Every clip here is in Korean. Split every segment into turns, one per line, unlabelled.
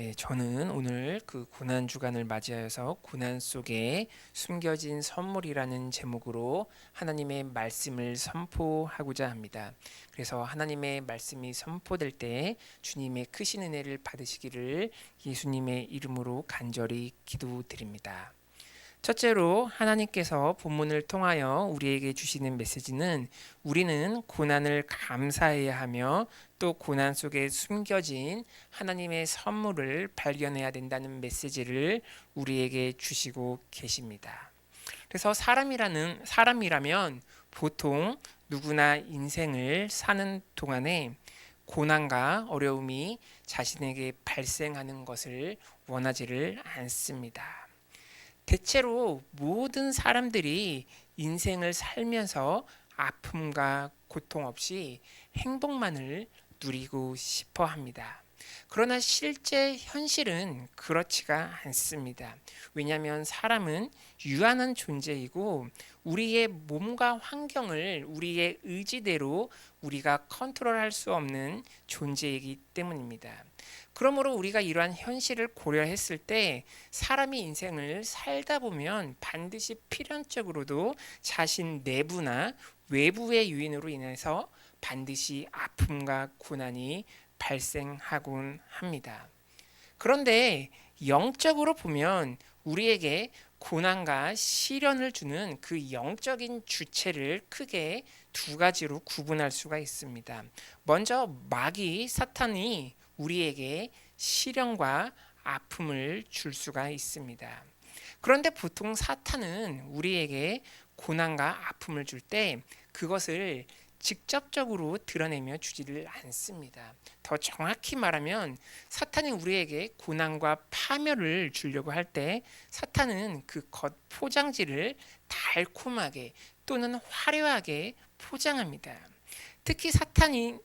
예, 저는 오늘 그 고난 주간을 맞이하여서 고난 속에 숨겨진 선물이라는 제목으로 하나님의 말씀을 선포하고자 합니다. 그래서 하나님의 말씀이 선포될 때 주님의 크신 은혜를 받으시기를 예수님의 이름으로 간절히 기도드립니다. 첫째로 하나님께서 본문을 통하여 우리에게 주시는 메시지는 우리는 고난을 감사해야 하며 또 고난 속에 숨겨진 하나님의 선물을 발견해야 된다는 메시지를 우리에게 주시고 계십니다. 그래서 사람이라는 사람이라면 보통 누구나 인생을 사는 동안에 고난과 어려움이 자신에게 발생하는 것을 원하지를 않습니다. 대체로 모든 사람들이 인생을 살면서 아픔과 고통 없이 행복만을 누리고 싶어 합니다. 그러나 실제 현실은 그렇지가 않습니다. 왜냐하면 사람은 유한한 존재이고 우리의 몸과 환경을 우리의 의지대로 우리가 컨트롤할 수 없는 존재이기 때문입니다. 그러므로 우리가 이러한 현실을 고려했을 때 사람이 인생을 살다 보면 반드시 필연적으로도 자신 내부나 외부의 요인으로 인해서 반드시 아픔과 고난이 발생하곤 합니다. 그런데 영적으로 보면 우리에게 고난과 시련을 주는 그 영적인 주체를 크게 두 가지로 구분할 수가 있습니다. 먼저 마귀 사탄이 우리에게 시련과 아픔을 줄 수가 있습니다. 그런데 보통 사탄은 우리에게 고난과 아픔을 줄 때 그것을 직접적으로 드러내며 주지를 않습니다. 더 정확히 말하면 사탄이 우리에게 고난과 파멸을 주려고 할 때 사탄은 그 겉 포장지를 달콤하게 또는 화려하게 포장합니다. 특히 사탄이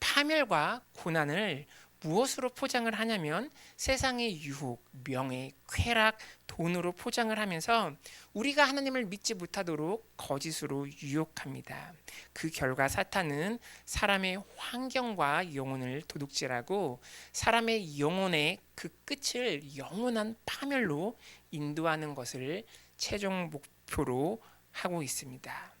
파멸과 고난을 무엇으로 포장을 하냐면 세상의 유혹, 명예, 쾌락, 돈으로 포장을 하면서 우리가 하나님을 믿지 못하도록 거짓으로 유혹합니다. 그 결과 사탄은 사람의 환경과 영혼을 도둑질하고 사람의 영혼의 그 끝을 영원한 파멸로 인도하는 것을 최종 목표로 하고 있습니다.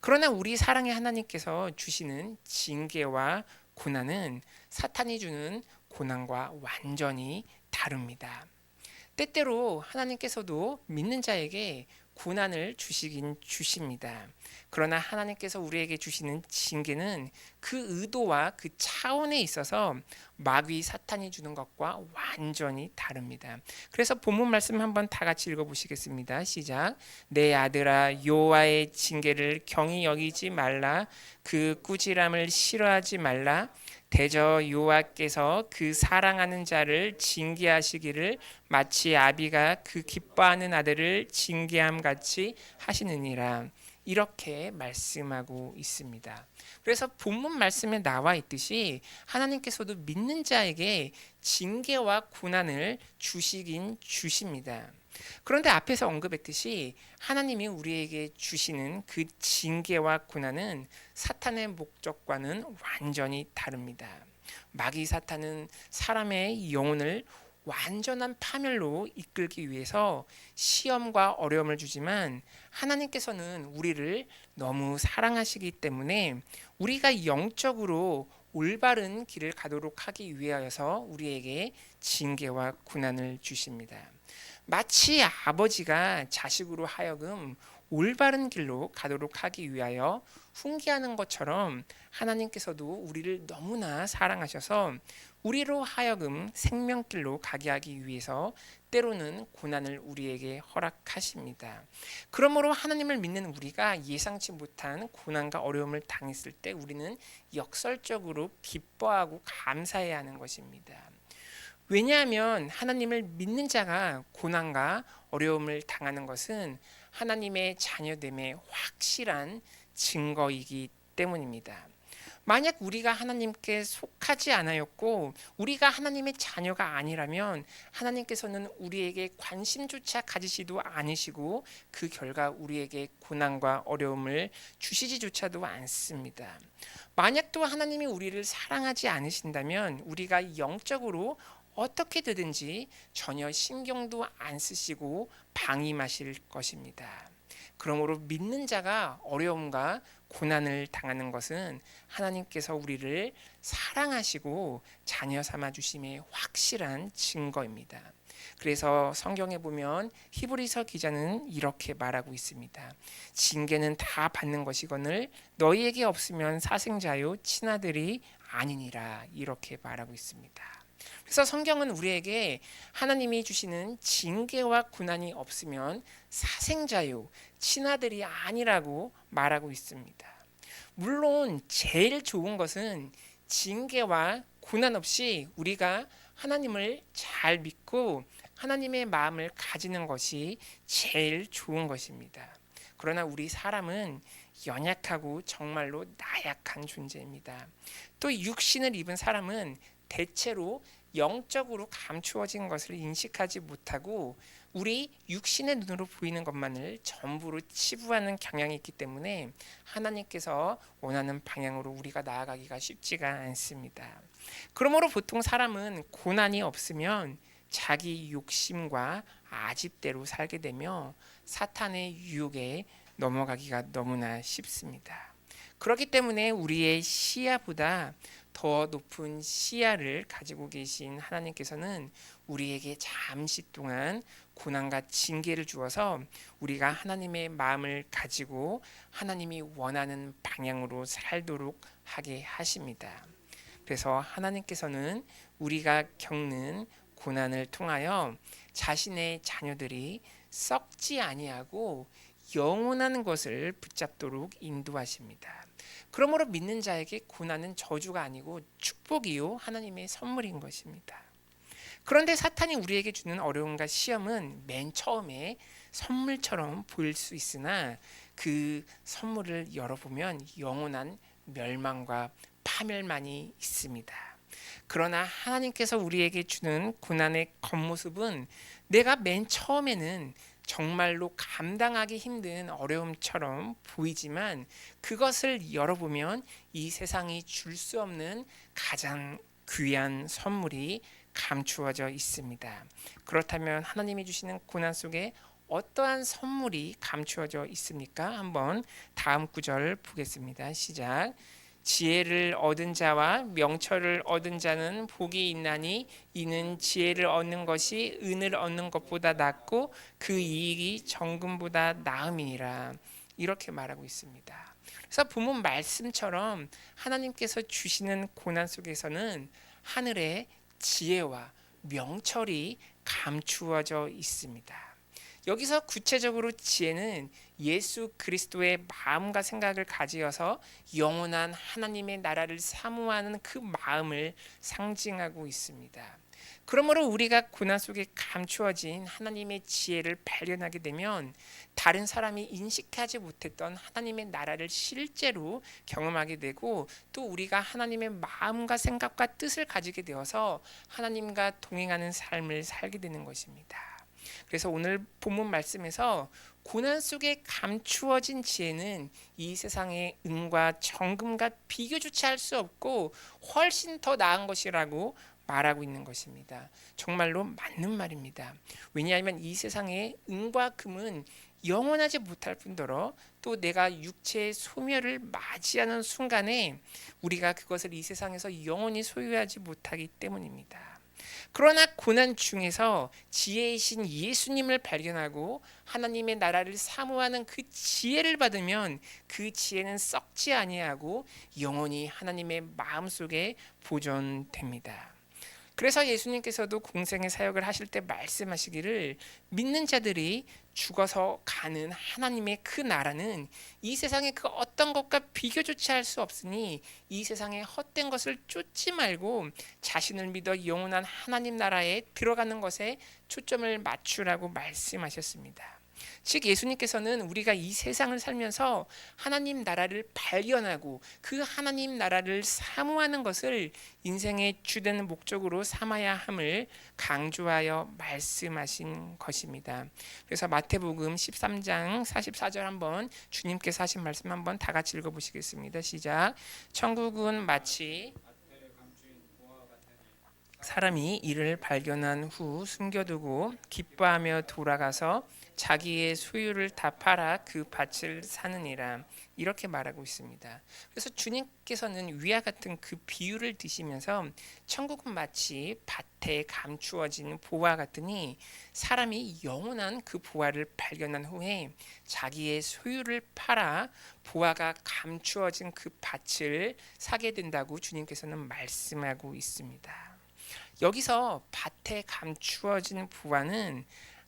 그러나 우리 사랑의 하나님께서 주시는 징계와 고난은 사탄이 주는 고난과 완전히 다릅니다. 때때로 하나님께서도 믿는 자에게 고난을 주시긴 주십니다. 그러나 하나님께서 우리에게 주시는 징계는 그 의도와 그 차원에 있어서 마귀 사탄이 주는 것과 완전히 다릅니다. 그래서 본문 말씀 한번 다 같이 읽어 보시겠습니다. 시작. 내 아들아 여호와의 징계를 경히 여기지 말라. 그 꾸지람을 싫어하지 말라. 대저 여호와께서 그 사랑하는 자를 징계하시기를 마치 아비가 그 기뻐하는 아들을 징계함 같이 하시느니라. 이렇게 말씀하고 있습니다. 그래서 본문 말씀에 나와 있듯이 하나님께서도 믿는 자에게 징계와 고난을 주시긴 주십니다. 그런데 앞에서 언급했듯이 하나님이 우리에게 주시는 그 징계와 고난은 사탄의 목적과는 완전히 다릅니다. 마귀 사탄은 사람의 영혼을 완전한 파멸로 이끌기 위해서 시험과 어려움을 주지만 하나님께서는 우리를 너무 사랑하시기 때문에 우리가 영적으로 올바른 길을 가도록 하기 위하여서 우리에게 징계와 고난을 주십니다. 마치 아버지가 자식으로 하여금 올바른 길로 가도록 하기 위하여 훈계하는 것처럼 하나님께서도 우리를 너무나 사랑하셔서 우리로 하여금 생명길로 가게 하기 위해서 때로는 고난을 우리에게 허락하십니다. 그러므로 하나님을 믿는 우리가 예상치 못한 고난과 어려움을 당했을 때 우리는 역설적으로 기뻐하고 감사해야 하는 것입니다. 왜냐하면 하나님을 믿는 자가 고난과 어려움을 당하는 것은 하나님의 자녀됨의 확실한 증거이기 때문입니다. 만약 우리가 하나님께 속하지 않았고 우리가 하나님의 자녀가 아니라면 하나님께서는 우리에게 관심조차 가지시도 않으시고 그 결과 우리에게 고난과 어려움을 주시지조차도 않습니다. 만약 또 하나님이 우리를 사랑하지 않으신다면 우리가 영적으로 어떻게 되든지 전혀 신경도 안 쓰시고 방임하실 것입니다. 그러므로 믿는 자가 어려움과 고난을 당하는 것은 하나님께서 우리를 사랑하시고 자녀 삼아 주심의 확실한 증거입니다. 그래서 성경에 보면 히브리서 기자는 이렇게 말하고 있습니다. 징계는 다 받는 것이거늘 너희에게 없으면 사생자요 친아들이 아니니라 이렇게 말하고 있습니다. 그래서 성경은 우리에게 하나님이 주시는 징계와 고난이 없으면 사생자요 친아들이 아니라고 말하고 있습니다. 물론 제일 좋은 것은 징계와 고난 없이 우리가 하나님을 잘 믿고 하나님의 마음을 가지는 것이 제일 좋은 것입니다. 그러나 우리 사람은 연약하고 정말로 나약한 존재입니다. 또 육신을 입은 사람은 대체로 영적으로 감추어진 것을 인식하지 못하고 우리 육신의 눈으로 보이는 것만을 전부로 치부하는 경향이 있기 때문에 하나님께서 원하는 방향으로 우리가 나아가기가 쉽지가 않습니다. 그러므로 보통 사람은 고난이 없으면 자기 욕심과 아집대로 살게 되며 사탄의 유혹에 넘어가기가 너무나 쉽습니다. 그렇기 때문에 우리의 시야보다 더 높은 시야를 가지고 계신 하나님께서는 우리에게 잠시 동안 고난과 징계를 주어서 우리가 하나님의 마음을 가지고 하나님이 원하는 방향으로 살도록 하게 하십니다. 그래서 하나님께서는 우리가 겪는 고난을 통하여 자신의 자녀들이 썩지 아니하고 영원한 것을 붙잡도록 인도하십니다. 그러므로 믿는 자에게 고난은 저주가 아니고 축복이요 하나님의 선물인 것입니다. 그런데 사탄이 우리에게 주는 어려움과 시험은 맨 처음에 선물처럼 보일 수 있으나 그 선물을 열어보면 영원한 멸망과 파멸만이 있습니다. 그러나 하나님께서 우리에게 주는 고난의 겉모습은 내가 맨 처음에는 정말로 감당하기 힘든 어려움처럼 보이지만 그것을 열어보면 이 세상이 줄 수 없는 가장 귀한 선물이 감추어져 있습니다. 그렇다면 하나님이 주시는 고난 속에 어떠한 선물이 감추어져 있습니까? 한번 다음 구절 보겠습니다. 시작. 지혜를 얻은 자와 명철을 얻은 자는 복이 있나니 이는 지혜를 얻는 것이 은을 얻는 것보다 낫고 그 이익이 정금보다 나음이니라 이렇게 말하고 있습니다. 그래서 본문 말씀처럼 하나님께서 주시는 고난 속에서는 하늘의 지혜와 명철이 감추어져 있습니다. 여기서 구체적으로 지혜는 예수 그리스도의 마음과 생각을 가지어서 영원한 하나님의 나라를 사모하는 그 마음을 상징하고 있습니다. 그러므로 우리가 고난 속에 감추어진 하나님의 지혜를 발견하게 되면 다른 사람이 인식하지 못했던 하나님의 나라를 실제로 경험하게 되고 또 우리가 하나님의 마음과 생각과 뜻을 가지게 되어서 하나님과 동행하는 삶을 살게 되는 것입니다. 그래서 오늘 본문 말씀에서 고난 속에 감추어진 지혜는 이 세상의 은과 정금과 비교조차 할 수 없고 훨씬 더 나은 것이라고 말하고 있는 것입니다. 정말로 맞는 말입니다. 왜냐하면 이 세상의 은과 금은 영원하지 못할 뿐더러 또 내가 육체의 소멸을 맞이하는 순간에 우리가 그것을 이 세상에서 영원히 소유하지 못하기 때문입니다. 그러나 고난 중에서 지혜이신 예수님을 발견하고 하나님의 나라를 사모하는 그 지혜를 받으면 그 지혜는 썩지 아니하고 영원히 하나님의 마음속에 보존됩니다. 그래서 예수님께서도 공생의 사역을 하실 때 말씀하시기를 믿는 자들이 죽어서 가는 하나님의 그 나라는 이 세상의 그 어떤 것과 비교조차 할 수 없으니 이 세상의 헛된 것을 쫓지 말고 자신을 믿어 영원한 하나님 나라에 들어가는 것에 초점을 맞추라고 말씀하셨습니다. 즉 예수님께서는 우리가 이 세상을 살면서 하나님 나라를 발견하고 그 하나님 나라를 사모하는 것을 인생의 주된 목적으로 삼아야 함을 강조하여 말씀하신 것입니다. 그래서 마태복음 13장 44절 한번 주님께서 하신 말씀 한번 다 같이 읽어 보시겠습니다. 시작. 천국은 마치 사람이 이를 발견한 후 숨겨두고 기뻐하며 돌아가서 자기의 소유를 다 팔아 그 밭을 사느니라 이렇게 말하고 있습니다. 그래서 주님께서는 위와 같은 그 비유를 드시면서 천국은 마치 밭에 감추어진 보화 같으니 사람이 영원한 그 보화를 발견한 후에 자기의 소유를 팔아 보화가 감추어진 그 밭을 사게 된다고 주님께서는 말씀하고 있습니다. 여기서 밭에 감추어진 부와는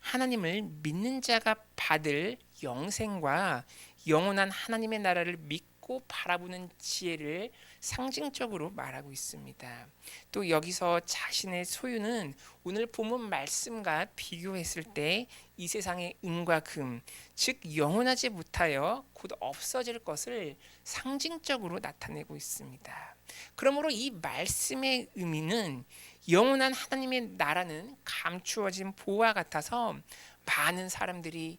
하나님을 믿는 자가 받을 영생과 영원한 하나님의 나라를 믿고 바라보는 지혜를 상징적으로 말하고 있습니다. 또 여기서 자신의 소유는 오늘 본문 말씀과 비교했을 때 이 세상의 은과 금, 즉 영원하지 못하여 곧 없어질 것을 상징적으로 나타내고 있습니다. 그러므로 이 말씀의 의미는 영원한 하나님의 나라는 감추어진 보화 같아서 많은 사람들이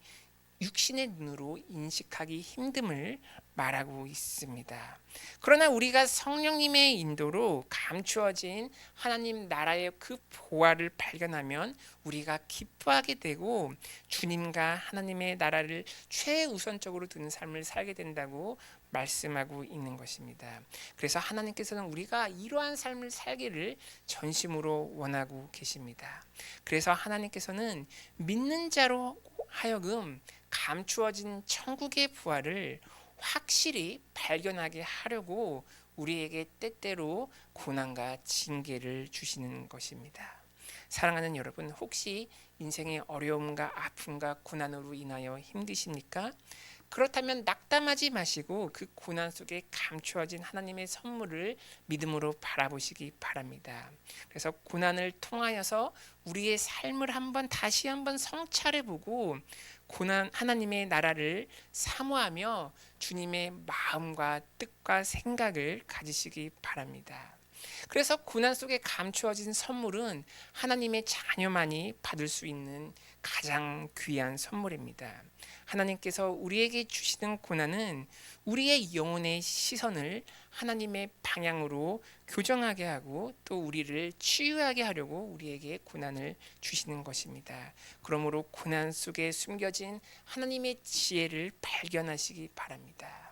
육신의 눈으로 인식하기 힘듦을 말하고 있습니다. 그러나 우리가 성령님의 인도로 감추어진 하나님 나라의 그 보화를 발견하면 우리가 기뻐하게 되고 주님과 하나님의 나라를 최우선적으로 두는 삶을 살게 된다고 말씀하고 있는 것입니다. 그래서 하나님께서는 우리가 이러한 삶을 살기를 전심으로 원하고 계십니다. 그래서 하나님께서는 믿는 자로 하여금 감추어진 천국의 부활을 확실히 발견하게 하려고 우리에게 때때로 고난과 징계를 주시는 것입니다. 사랑하는 여러분, 혹시 인생의 어려움과 아픔과 고난으로 인하여 힘드십니까? 그렇다면 낙담하지 마시고 그 고난 속에 감추어진 하나님의 선물을 믿음으로 바라보시기 바랍니다. 그래서 고난을 통하여서 우리의 삶을 한번 다시 한번 성찰해 보고 고난 하나님의 나라를 사모하며 주님의 마음과 뜻과 생각을 가지시기 바랍니다. 그래서 고난 속에 감추어진 선물은 하나님의 자녀만이 받을 수 있는 가장 귀한 선물입니다. 하나님께서 우리에게 주시는 고난은 우리의 영혼의 시선을 하나님의 방향으로 교정하게 하고 또 우리를 치유하게 하려고 우리에게 고난을 주시는 것입니다. 그러므로 고난 속에 숨겨진 하나님의 지혜를 발견하시기 바랍니다.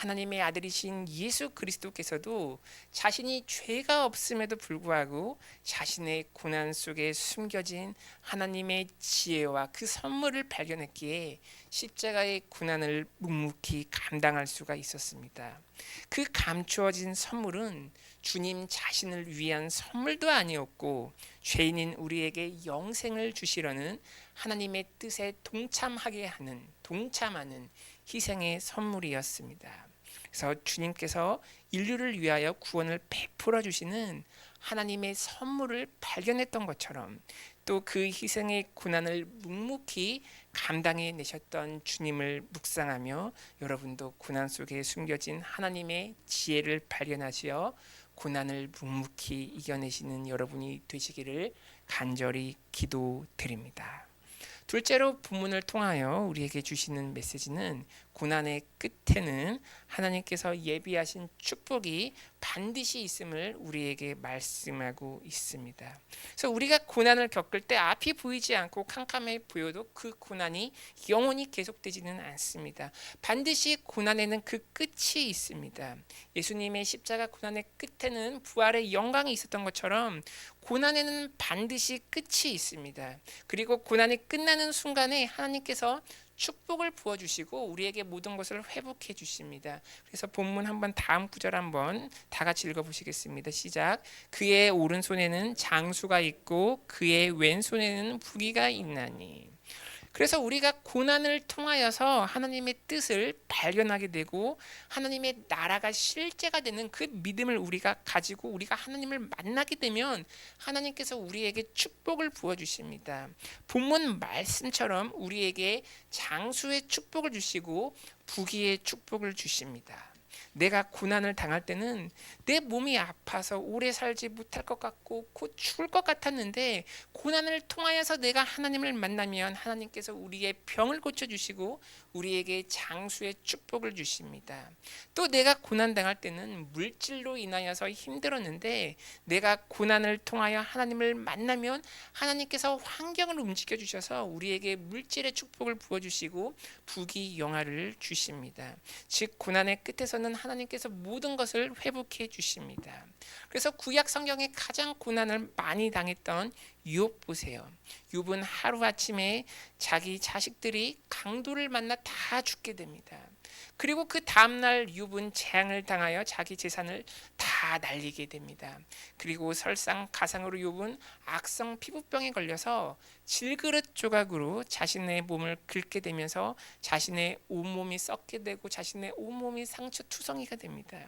하나님의 아들이신 예수 그리스도께서도 자신이 죄가 없음에도 불구하고 자신의 고난 속에 숨겨진 하나님의 지혜와 그 선물을 발견했기에 십자가의 고난을 묵묵히 감당할 수가 있었습니다. 그 감추어진 선물은 주님 자신을 위한 선물도 아니었고 죄인인 우리에게 영생을 주시려는 하나님의 뜻에 동참하게 하는 동참하는 희생의 선물이었습니다. 그래서 주님께서 인류를 위하여 구원을 베풀어 주시는 하나님의 선물을 발견했던 것처럼 또 그 희생의 고난을 묵묵히 감당해 내셨던 주님을 묵상하며 여러분도 고난 속에 숨겨진 하나님의 지혜를 발견하시어 고난을 묵묵히 이겨내시는 여러분이 되시기를 간절히 기도드립니다. 둘째로 본문을 통하여 우리에게 주시는 메시지는 고난의 끝에는 하나님께서 예비하신 축복이 반드시 있음을 우리에게 말씀하고 있습니다. 그래서 우리가 고난을 겪을 때 앞이 보이지 않고 캄캄해 보여도 그 고난이 영원히 계속되지는 않습니다. 반드시 고난에는 그 끝이 있습니다. 예수님의 십자가 고난의 끝에는 부활의 영광이 있었던 것처럼 고난에는 반드시 끝이 있습니다. 그리고 고난이 끝나는 순간에 하나님께서 축복을 부어 주시고 우리에게 모든 것을 회복해 주십니다. 그래서 본문 한번 다음 구절 한번 다 같이 읽어 보시겠습니다. 시작. 그의 오른손에는 장수가 있고 그의 왼손에는 부기가 있나니 그래서 우리가 고난을 통하여서 하나님의 뜻을 발견하게 되고 하나님의 나라가 실제가 되는 그 믿음을 우리가 가지고 우리가 하나님을 만나게 되면 하나님께서 우리에게 축복을 부어 주십니다. 본문 말씀처럼 우리에게 장수의 축복을 주시고 부귀의 축복을 주십니다. 내가 고난을 당할 때는 내 몸이 아파서 오래 살지 못할 것 같고 곧 죽을 것 같았는데 고난을 통하여서 내가 하나님을 만나면 하나님께서 우리의 병을 고쳐 주시고 우리에게 장수의 축복을 주십니다. 또 내가 고난 당할 때는 물질로 인하여서 힘들었는데 내가 고난을 통하여 하나님을 만나면 하나님께서 환경을 움직여 주셔서 우리에게 물질의 축복을 부어 주시고 부귀 영화를 주십니다. 즉 고난의 끝에서는 하나님께서 모든 것을 회복해 주십니다. 그래서 구약 성경에 가장 고난을 많이 당했던 욥 보세요. 욥은 하루 아침에 자기 자식들이 강도를 만나 다 죽게 됩니다. 그리고 그 다음 날 욥은 재앙을 당하여 자기 재산을 다 날리게 됩니다. 그리고 설상 가상으로 욥은 악성 피부병에 걸려서 질그릇 조각으로 자신의 몸을 긁게 되면서 자신의 온몸이 썩게 되고 자신의 온몸이 상처 투성이가 됩니다.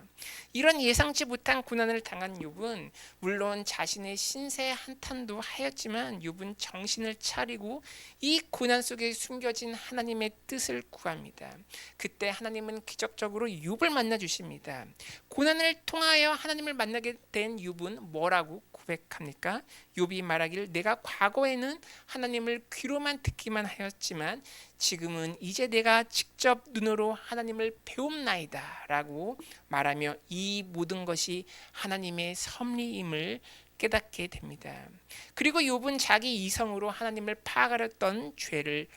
이런 예상치 못한 고난을 당한 욥은 물론 자신의 신세 한탄도 하였지만 욥은 정신을 차리고 이 고난 속에 숨겨진 하나님의 뜻을 구합니다. 그때 하나님은 기적적으로 욥을 만나 주십니다. 고난을 통하여 하나님을 만나게 된 욥은 뭐라고 고백합니까? 욥이 말하기를 내가 과거에는 하나님을 귀로만 듣기만 하였지만 지금은 이제 내가 직접 눈으로 하나님을 배움나이다라고 말하며 이 모든 것이 하나님의 섭리임을 깨닫게 됩니다. 그리고 욥은 자기 이성으로 하나님을 파악하렸던 죄를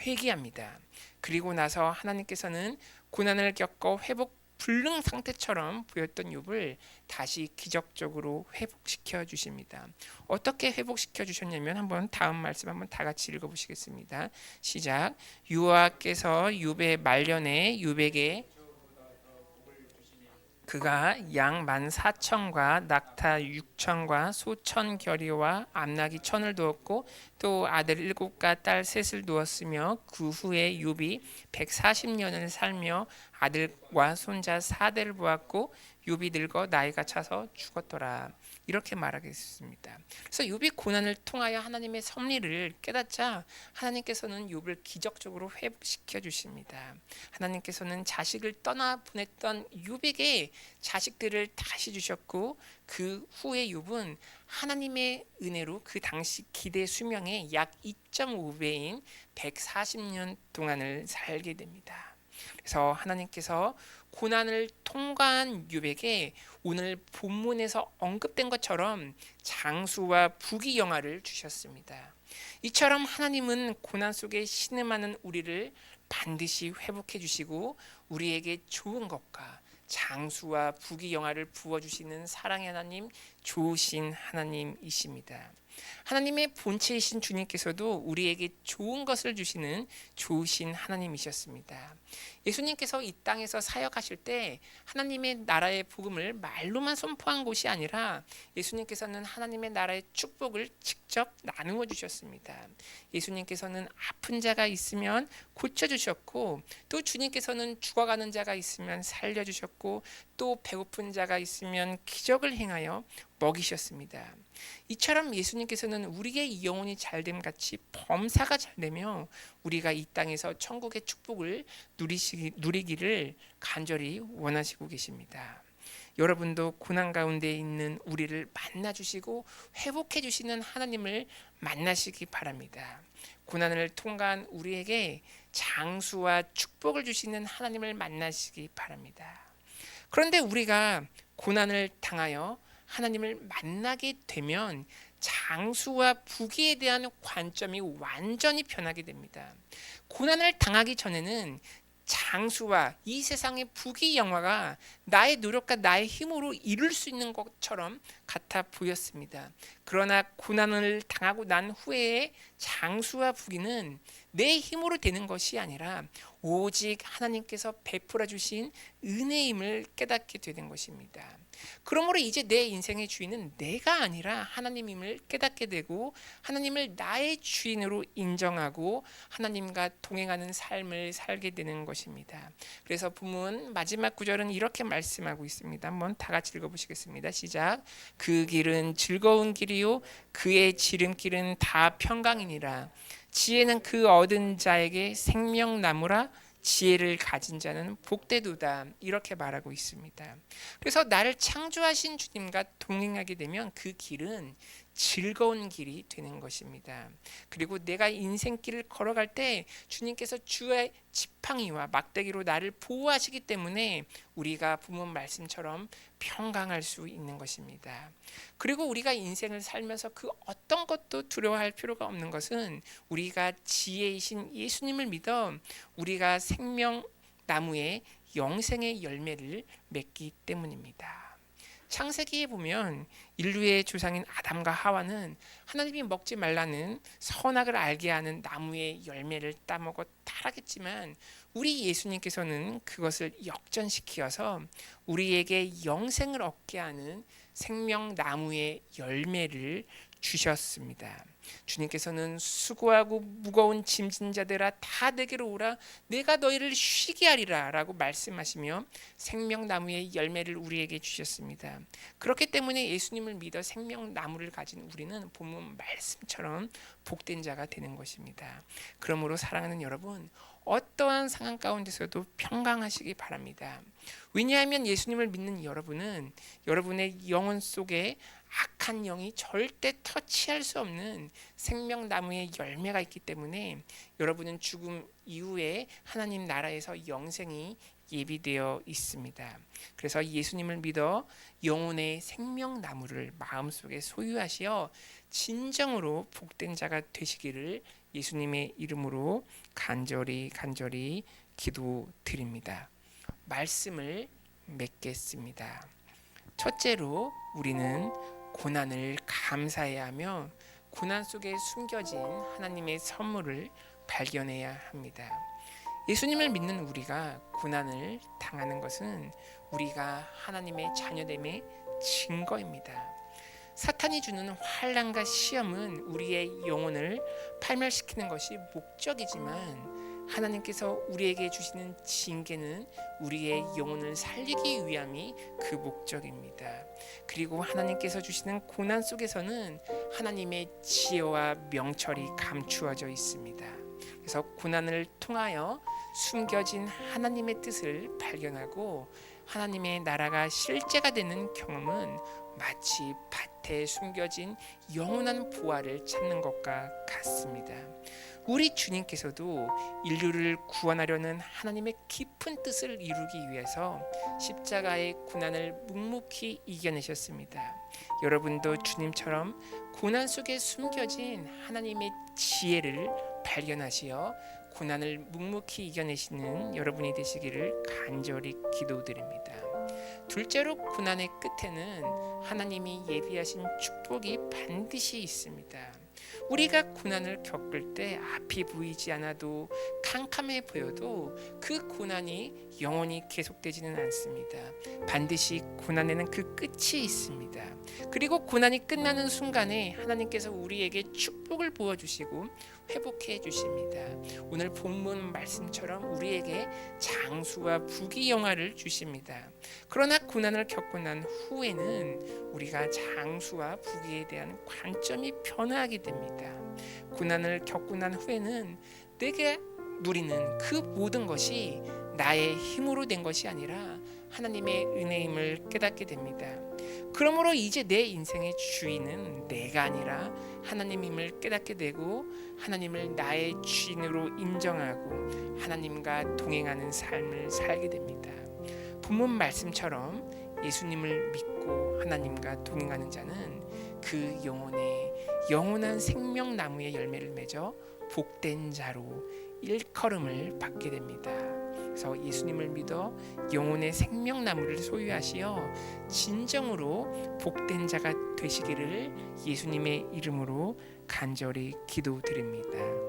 회개합니다. 그리고 나서 하나님께서는 고난을 겪어 회복 불능 상태처럼 보였던 욥을 다시 기적적으로 회복시켜 주십니다. 어떻게 회복시켜 주셨냐면 한번 다음 말씀 한번 다 같이 읽어 보시겠습니다. 시작. 여호와께서 욥의 말년에 욥에게 그가 양 만 사천과 낙타 육천과 소천 결의와 암나기 천을 두었고 또 아들 일곱과 딸 셋을 두었으며 그 후에 욥이 백사십 년을 살며 아들과 손자 사대를 보았고 욥이 늙어 나이가 차서 죽었더라 이렇게 말하겠습니다. 그래서 욥이 고난을 통하여 하나님의 섭리를 깨닫자 하나님께서는 욥을 기적적으로 회복시켜 주십니다. 하나님께서는 자식을 떠나 보냈던 욥에게 자식들을 다시 주셨고 그 후에 욥은 하나님의 은혜로 그 당시 기대 수명의 약 2.5배인 140년 동안을 살게 됩니다. 그래서 하나님께서 고난을 통과한 욥에게 오늘 본문에서 언급된 것처럼 장수와 부귀 영화를 주셨습니다. 이처럼 하나님은 고난 속에 신음하는 우리를 반드시 회복해 주시고 우리에게 좋은 것과 장수와 부귀 영화를 부어 주시는 사랑의 하나님, 좋으신 하나님이십니다. 하나님의 본체이신 주님께서도 우리에게 좋은 것을 주시는 좋으신 하나님이셨습니다. 예수님께서 이 땅에서 사역하실 때 하나님의 나라의 복음을 말로만 선포한 것이 아니라 예수님께서는 하나님의 나라의 축복을 직접 나누어 주셨습니다. 예수님께서는 아픈 자가 있으면 고쳐 주셨고 또 주님께서는 죽어가는 자가 있으면 살려 주셨고 또 배고픈 자가 있으면 기적을 행하여 먹이셨습니다. 이처럼 예수님께서는 우리의 영혼이 잘됨 같이 범사가 잘되며 우리가 이 땅에서 천국의 축복을 누리시기, 누리기를 간절히 원하시고 계십니다. 여러분도 고난 가운데 있는 우리를 만나 주시고 회복해 주시는 하나님을 만나시기 바랍니다. 고난을 통과한 우리에게 장수와 축복을 주시는 하나님을 만나시기 바랍니다. 그런데 우리가 고난을 당하여 하나님을 만나게 되면 장수와 부귀에 대한 관점이 완전히 변하게 됩니다. 고난을 당하기 전에는 장수와 이 세상의 부귀 영화가 나의 노력과 나의 힘으로 이룰 수 있는 것처럼 같아 보였습니다. 그러나 고난을 당하고 난 후에 장수와 부귀는 내 힘으로 되는 것이 아니라 오직 하나님께서 베풀어 주신 은혜임을 깨닫게 되는 것입니다. 그러므로 이제 내 인생의 주인은 내가 아니라 하나님임을 깨닫게 되고 하나님을 나의 주인으로 인정하고 하나님과 동행하는 삶을 살게 되는 것입니다. 그래서 부문 마지막 구절은 이렇게 말씀하고 있습니다. 한번 다 같이 읽어 보시겠습니다. 시작. 그 길은 즐거운 길이요 그의 지름길은 다 평강이니라. 지혜는 그 얻은 자에게 생명나무라 지혜를 가진 자는 복되도다 이렇게 말하고 있습니다. 그래서 나를 창조하신 주님과 동행하게 되면 그 길은 즐거운 길이 되는 것입니다. 그리고 내가 인생길을 걸어갈 때 주님께서 주의 지팡이와 막대기로 나를 보호하시기 때문에 우리가 부모 말씀처럼 평강할 수 있는 것입니다. 그리고 우리가 인생을 살면서 그 어떤 것도 두려워할 필요가 없는 것은 우리가 지혜이신 예수님을 믿어 우리가 생명 나무의 영생의 열매를 맺기 때문입니다. 창세기에 보면 인류의 조상인 아담과 하와는 하나님이 먹지 말라는 선악을 알게 하는 나무의 열매를 따먹어 타락했지만 우리 예수님께서는 그것을 역전시키어서 우리에게 영생을 얻게 하는 생명 나무의 열매를 주셨습니다. 주님께서는 수고하고 무거운 짐진 자들아 다 내게로 오라 내가 너희를 쉬게 하리라라고 말씀하시며 생명나무의 열매를 우리에게 주셨습니다. 그렇기 때문에 예수님을 믿어 생명나무를 가진 우리는 본문 말씀처럼 복된 자가 되는 것입니다. 그러므로 사랑하는 여러분 어떠한 상황 가운데서도 평강하시기 바랍니다. 왜냐하면 예수님을 믿는 여러분은 여러분의 영혼 속에 악한 영이 절대 터치할 수 없는 생명나무의 열매가 있기 때문에 여러분은 죽음 이후에 하나님 나라에서 영생이 예비되어 있습니다. 그래서 예수님을 믿어 영혼의 생명나무를 마음속에 소유하시어 진정으로 복된 자가 되시기를 예수님의 이름으로 간절히 간절히 기도드립니다. 말씀을 맺겠습니다. 첫째로 우리는 고난을 감사해야 하며 고난 속에 숨겨진 하나님의 선물을 발견해야 합니다. 예수님을 믿는 우리가 고난을 당하는 것은 우리가 하나님의 자녀됨의 증거입니다. 사탄이 주는 환란과 시험은 우리의 영혼을 팔멸시키는 것이 목적이지만 하나님께서 우리에게 주시는 징계는 우리의 영혼을 살리기 위함이 그 목적입니다. 그리고 하나님께서 주시는 고난 속에서는 하나님의 지혜와 명철이 감추어져 있습니다. 그래서 고난을 통하여 숨겨진 하나님의 뜻을 발견하고 하나님의 나라가 실제가 되는 경험은 마치 밭에 숨겨진 영원한 보화를 찾는 것과 같습니다. 우리 주님께서도 인류를 구원하려는 하나님의 깊은 뜻을 이루기 위해서 십자가의 고난을 묵묵히 이겨내셨습니다. 여러분도 주님처럼 고난 속에 숨겨진 하나님의 지혜를 발견하시어 고난을 묵묵히 이겨내시는 여러분이 되시기를 간절히 기도드립니다. 둘째로 고난의 끝에는 하나님이 예비하신 축복이 반드시 있습니다. 우리가 고난을 겪을 때 앞이 보이지 않아도 캄캄해 보여도 그 고난이 영원히 계속되지는 않습니다. 반드시 고난에는 그 끝이 있습니다. 그리고 고난이 끝나는 순간에 하나님께서 우리에게 축복을 부어 주시고 회복해 주십니다. 오늘 본문 말씀처럼 우리에게 장수와 부귀 영화를 주십니다. 그러나 고난을 겪고 난 후에는 우리가 장수와 부귀에 대한 관점이 변화하게 됩니다. 고난을 겪고 난 후에는 내게 누리는 그 모든 것이 나의 힘으로 된 것이 아니라 하나님의 은혜임을 깨닫게 됩니다. 그러므로 이제 내 인생의 주인은 내가 아니라 하나님임을 깨닫게 되고 하나님을 나의 주인으로 인정하고 하나님과 동행하는 삶을 살게 됩니다. 본문 말씀처럼 예수님을 믿고 하나님과 동행하는 자는 그 영혼의 영원한 생명나무의 열매를 맺어 복된 자로 일컬음을 받게 됩니다. 그래서 예수님을 믿어 영혼의 생명나무를 소유하시어 진정으로 복된 자가 되시기를 예수님의 이름으로 간절히 기도드립니다.